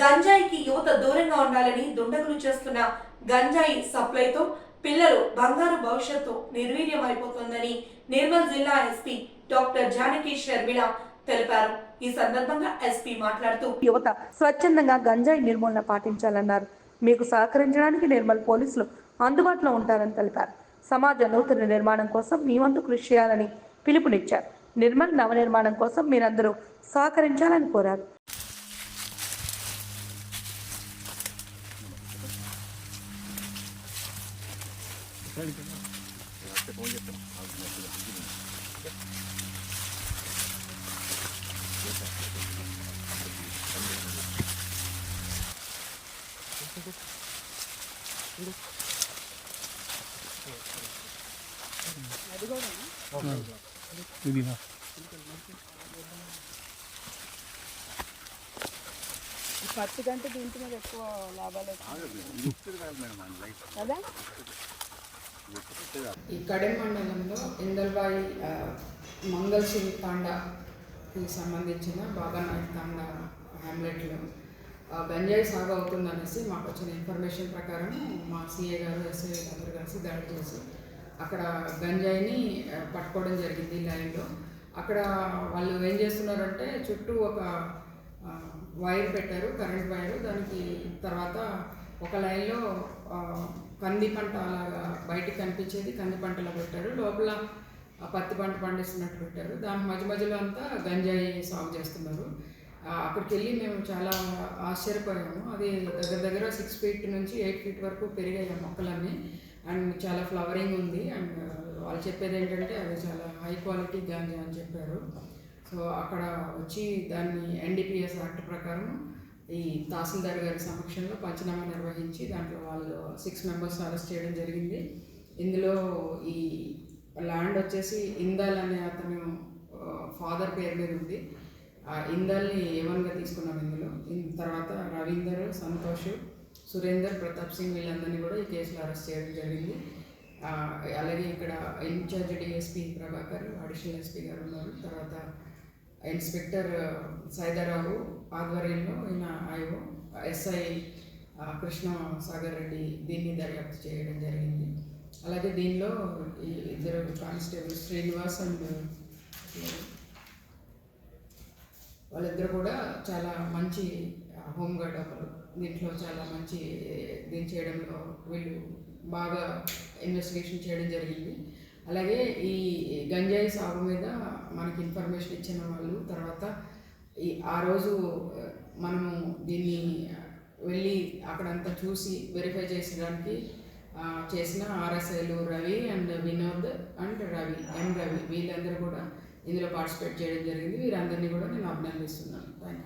గంజాయికి యువత దూరంగా ఉండాలని దుండగులు చేస్తున్న గంజాయి సప్లైతో పిల్లలు బంగారు భవిష్యత్తు నిర్వీర్యమైపోతుందని నిర్మల్ జిల్లా ఎస్పీ డాక్టర్ జానకి షర్మిల తెలిపారు. ఈ సందర్భంగా ఎస్పీ మాట్లాడుతూ యువత స్వచ్ఛందంగా గంజాయి నిర్మూలన పాటించాలన్నారు. మీకు సహకరించడానికి నిర్మల్ పోలీసులు అందుబాటులో ఉంటారని తెలిపారు. సమాజ నూతన నిర్మాణం కోసం మీ వంతు కృషి చేయాలని పిలుపునిచ్చారు. నిర్మల్ నవ నిర్మాణం కోసం మీరందరూ సహకరించాలని కోరారు. పత్తి కంటే దీంట్లో ఎక్కువ లాభాలు కదా? ఈ కడెం మండలంలో ఇందల్బాయి మంగళ సింగ్ తాండాకి సంబంధించిన బాబా నాయక్ తాండా హ్యామ్లెట్లో గంజాయి సాగు అవుతుందనేసి మాకు వచ్చిన ఇన్ఫర్మేషన్ ప్రకారం మా సిఏ గారు ఎస్ఐ అందరూ కలిసి దాడి చేసి అక్కడ గంజాయిని పట్టుకోవడం జరిగింది లైన్లో. అక్కడ వాళ్ళు ఏం చేస్తున్నారంటే చుట్టూ ఒక వైర్ పెట్టారు కరెంట్ వైర్. దానికి తర్వాత ఒక లైన్లో కంది పంట అలాగా బయటికి కనిపించేది కంది పంటలో పెట్టారు. లోపల పత్తి పంట పండిస్తున్నట్టు పెట్టారు. దాని మధ్య మధ్యలో అంతా గంజాయి సాగు చేస్తున్నారు. అక్కడికి వెళ్ళి మేము చాలా ఆశ్చర్యపోయాము. అది దగ్గర దగ్గర సిక్స్ ఫీట్ నుంచి ఎయిట్ ఫీట్ వరకు పెరిగాయి ఆ మొక్కలన్నీ. అండ్ చాలా ఫ్లవరింగ్ ఉంది. అండ్ వాళ్ళు చెప్పేది ఏంటంటే అది చాలా హై క్వాలిటీ గాంజా అని చెప్పారు. సో అక్కడ వచ్చి దాన్ని ఎన్డీపీఎస్ యాక్ట్ ప్రకారం ఈ తహసీల్దార్ గారి సమక్షంలో పంచనామా నిర్వహించి దాంట్లో వాళ్ళు సిక్స్ మెంబర్స్ అరెస్ట్ చేయడం జరిగింది. ఇందులో ఈ ల్యాండ్ వచ్చేసి ఇందాల్ అనే అతను ఫాదర్ పేరు మీద ఉంది. ఆ ఇందాల్ని ఏవన్గా తీసుకున్నాం ఇందులో. తర్వాత రవీందర్ సంతోష్ సురేందర్ ప్రతాప్ సింగ్ వీళ్ళందరినీ కూడా ఈ కేసులో అరెస్ట్ చేయడం జరిగింది. అలాగే ఇక్కడ in charge DSP Prabhakar additional SP గారు ఉన్నారు. తర్వాత ఇన్స్పెక్టర్ సైదారావు ఆధ్వర్యంలో ఈయన ఆయో ఎస్ఐ కృష్ణ సాగర్ రెడ్డి దీన్ని దర్యాప్తు చేయడం జరిగింది. అలాగే దీనిలో ఈ ఇద్దరు కానిస్టేబుల్ శ్రీనివాస్ అండ్ వాళ్ళిద్దరు కూడా చాలా మంచి హోమ్ గార్డ్ దీంట్లో చాలా మంచి దీన్ని చేయడంలో వీళ్ళు బాగా ఇన్వెస్టిగేషన్ చేయడం జరిగింది. అలాగే ఈ గంజాయి సాగు మీద మనకి ఇన్ఫర్మేషన్ ఇచ్చిన వాళ్ళు తర్వాత ఈ ఆ రోజు మనము దీన్ని వెళ్ళి అక్కడంతా చూసి వెరిఫై చేసడానికి చేసిన ఆర్ఎస్ఐలు Ravi and Vinod and Ravi M Ravi వీళ్ళందరూ కూడా ఇందులో పార్టిసిపేట్ చేయడం జరిగింది. వీరందరినీ కూడా నేను అభినందిస్తున్నాను. Thank you